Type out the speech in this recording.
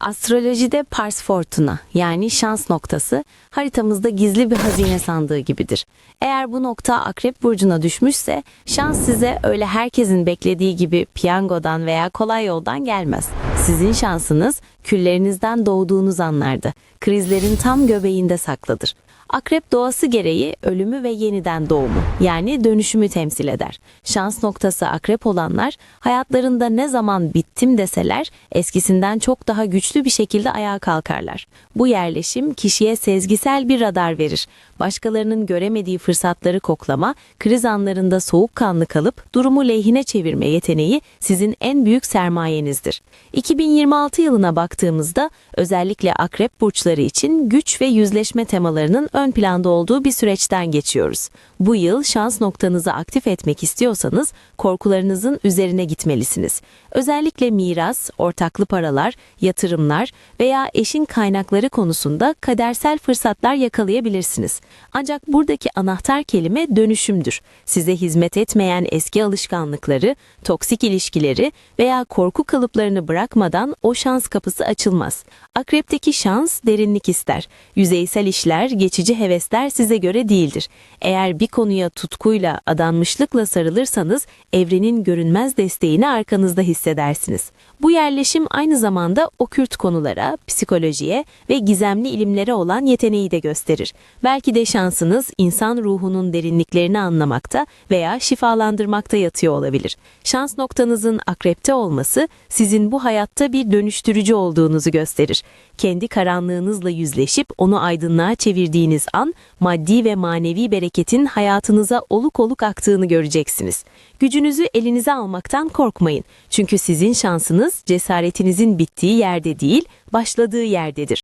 Astrolojide Pars Fortuna yani şans noktası haritamızda gizli bir hazine sandığı gibidir. Eğer bu nokta Akrep Burcu'na düşmüşse şans size öyle herkesin beklediği gibi piyangodan veya kolay yoldan gelmez. Sizin şansınız küllerinizden doğduğunuz anlarda, krizlerin tam göbeğinde saklıdır. Akrep doğası gereği ölümü ve yeniden doğumu yani dönüşümü temsil eder. Şans noktası akrep olanlar hayatlarında ne zaman bittim deseler eskisinden çok daha güçlü bir şekilde ayağa kalkarlar. Bu yerleşim kişiye sezgisel bir radar verir. Başkalarının göremediği fırsatları koklama, kriz anlarında soğukkanlı kalıp durumu lehine çevirme yeteneği sizin en büyük sermayenizdir. 2026 yılına baktığımızda özellikle akrep burçları için güç ve yüzleşme temalarının ön planda olduğu bir süreçten geçiyoruz. Bu yıl şans noktanızı aktif etmek istiyorsanız korkularınızın üzerine gitmelisiniz. Özellikle miras, ortaklı paralar, yatırımlar veya eşin kaynakları konusunda kadersel fırsatlar yakalayabilirsiniz. Ancak buradaki anahtar kelime dönüşümdür. Size hizmet etmeyen eski alışkanlıkları, toksik ilişkileri veya korku kalıplarını bırakmadan o şans kapısı açılmaz. Akrepteki şans derinlik ister. Yüzeysel işler, geçici hevesler size göre değildir. Eğer bir konuya tutkuyla, adanmışlıkla sarılırsanız evrenin görünmez desteğini arkanızda hissedersiniz. Bu yerleşim aynı zamanda okült konulara, psikolojiye ve gizemli ilimlere olan yeteneği de gösterir. Belki de şansınız insan ruhunun derinliklerini anlamakta veya şifalandırmakta yatıyor olabilir. Şans noktanızın akrepte olması sizin bu hayatta bir dönüştürücü olduğunuzu gösterir. Kendi karanlığınızla yüzleşip onu aydınlığa çevirdiğiniz an maddi ve manevi bereketin hayatınıza oluk oluk aktığını göreceksiniz. Gücünüzü elinize almaktan korkmayın. Çünkü sizin şansınız cesaretinizin bittiği yerde değil, başladığı yerdedir.